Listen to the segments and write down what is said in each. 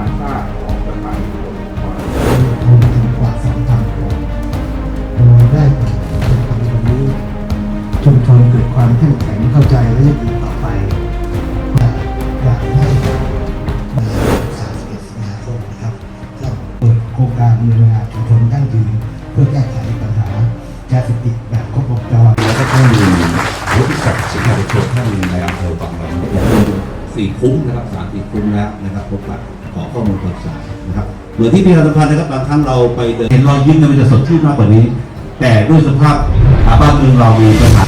าชาติของสถานีตำรวจภูธรรวมถึงกว่าสองพันคนโดยได้เปิดเป็นวันนี้ชุมชนเกิดความเข้มแข็งเข้าใจและยั่งยืนต่อไปอยากให้ใน31สิงหาคมนะครับเราเปิดโครงการมีโรงงาชุมชนยั่งยืนเพื่อแก้ไขปัญหายาเสพติดแบบครบวงจรแล้วก็ท่านวุฒิศักดิ์สิงห์ชนท่านในอำเภอบางละมุงสี่คุ้มนะครับสามสี่คุ้มแล้วนะครับพบปะ ข้อมูลข่าวสารนะครับเหมือนที่พี่เราสัมพันธ์นะครับบางครั้งเราไปเดินเห็นรอยยิ้มเนี่ยมันจะสดชื่นมากกว่านี้ แต่ด้วยสภาพอาบ้านเมืองเรามีปัญหา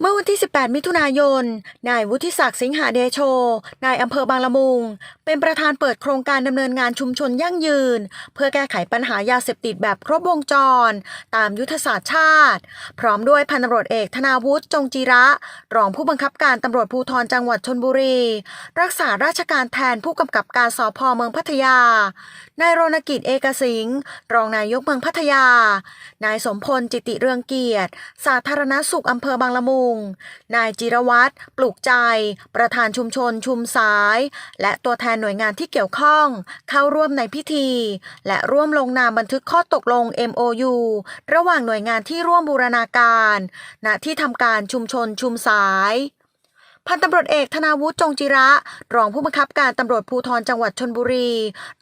เมื่อวันที่ 18มิถุนายน นายวุฒิศักดิ์สิงหาเดโช นายอำเภอบางละมุง เป็นประธานเปิดโครงการดำเนินงานชุมชนยั่งยืน เพื่อแก้ไขปัญหายาเสพติดแบบครบวงจร ตามยุทธศาสตร์ชาติ พร้อมด้วยพันตำรวจเอกธนาวุฒิจงจีระ รองผู้บังคับการตำรวจภูธรจังหวัดชนบุรี รักษาราชการแทนผู้กำกับการสพเมืองพัทยา นายรณกิจเอกสิงห์รองนายกเมืองพัทยา นายสมพลจิติเรืองเกียรติ สาธารณสุขอำเภอบางละมุงนายจิรวัตรปลูกใจ ประธานชุมชนชุมสาย และตัวแทนหน่วยงานที่เกี่ยวข้อง เข้าร่วมในพิธี และร่วมลงนามบันทึกข้อตกลง MOU ระหว่างหน่วยงานที่ร่วมบูรณาการ ณที่ทำการชุมชนชุมสาย พันตำรวจเอกธนาวุฒิจงจิระ รองผู้บังคับการตำรวจภูธรจังหวัดชนบุรี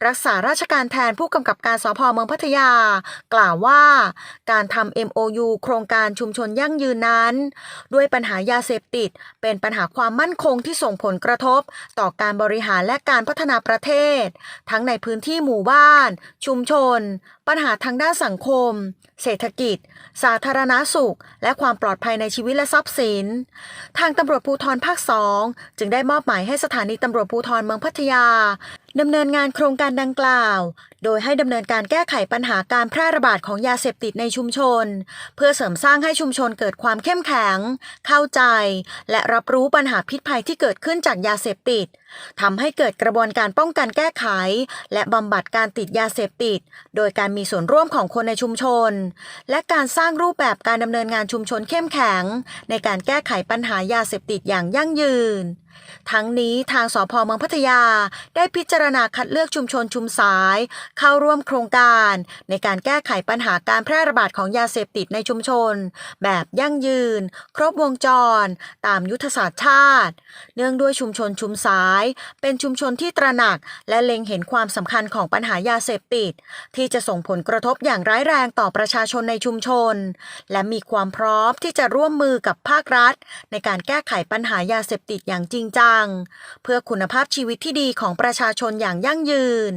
รักษาราชการแทนผู้กำกับการสพเมืองพัทยา กล่าวว่า การทำ MOU โครงการชุมชนยั่งยืนนั้น ด้วยปัญหายาเสพติด เป็นปัญหาความมั่นคงที่ส่งผลกระทบ ต่อการบริหารและการพัฒนาประเทศ ทั้งในพื้นที่หมู่บ้าน ชุมชน ปัญหาทางด้านสังคม เศรษฐกิจ สาธารณสุข และความปลอดภัยในชีวิตและทรัพย์สิน ทางตำรวจภูธรภาคสองจึงได้มอบหมายให้สถานีตำรวจภูธรเมืองพัทยา ดำเนินงานโครงการดังกล่าว โดยให้ดำเนินการแก้ไขปัญหาการแพร่ระบาดของยาเสพติดในชุมชน เพื่อเสริมสร้างให้ชุมชนเกิดความเข้มแข็ง เข้าใจ และรับรู้ปัญหาพิษภัยที่เกิดขึ้นจากยาเสพติดทำให้เกิดกระบวนการป้องกันแก้ไข และบำบัดการติดยาเสพติด โดยการมีส่วนร่วมของคนในชุมชน และการสร้างรูปแบบการดำเนินงานชุมชนเข้มแข็ง ในการแก้ไขปัญหายาเสพติดอย่างยั่งยืน ทั้งนี้ทางสพเมืองพัทยาได้พิจารณาคัดเลือกชุมชนชุมสาย เข้าร่วมโครงการ ในการแก้ไขปัญหาการแพร่ระบาดของยาเสพติดในชุมชน แบบยั่งยืน ครบวงจร ตามยุทธศาสตร์ชาติ เนื่องด้วยชุมชนชุมสาย เป็นชุมชนที่ตระหนัก และเล็งเห็นความสำคัญของปัญหายาเสพติด ที่จะส่งผลกระทบอย่างร้ายแรงต่อประชาชนในชุมชน และมีความพร้อมที่จะร่วมมือกับภาครัฐ ในการแก้ไขปัญหายาเสพติดอย่างจริงจัง เพื่อคุณภาพชีวิตที่ดีของประชาชนอย่างยั่งยืน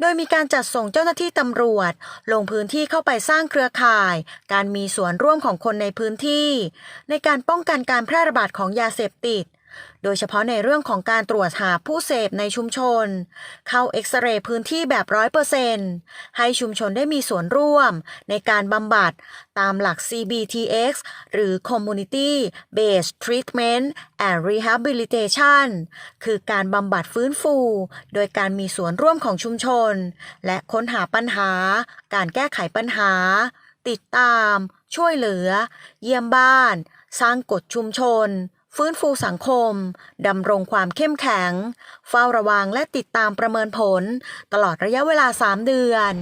โดยมีการจัดส่งเจ้าหน้าที่ตำรวจ ลงพื้นที่เข้าไปสร้างเครือข่าย การมีส่วนร่วมของคนในพื้นที่ ในการป้องกันการแพร่ระบาดของยาเสพติด โดยเฉพาะในเรื่องของการตรวจหาผู้เสพในชุมชน เข้าเอ็กซเรย์พื้นที่แบบร้อยเปอร์เซนต์ให้ชุมชนได้มีส่วนร่วม ในการบำบัดตามหลัก CBTX หรือ Community Based Treatment and Rehabilitation คือการบำบัดฟื้นฟู โดยการมีส่วนร่วมของชุมชน และค้นหาปัญหา การแก้ไขปัญหา ติดตาม ช่วยเหลือ เยี่ยมบ้าน สร้างกฎชุมชน ฟื้นฟูสังคม ดำรงความเข้มแข็ง เฝ้าระวังและติดตามประเมินผล ตลอดระยะเวลา 3 เดือน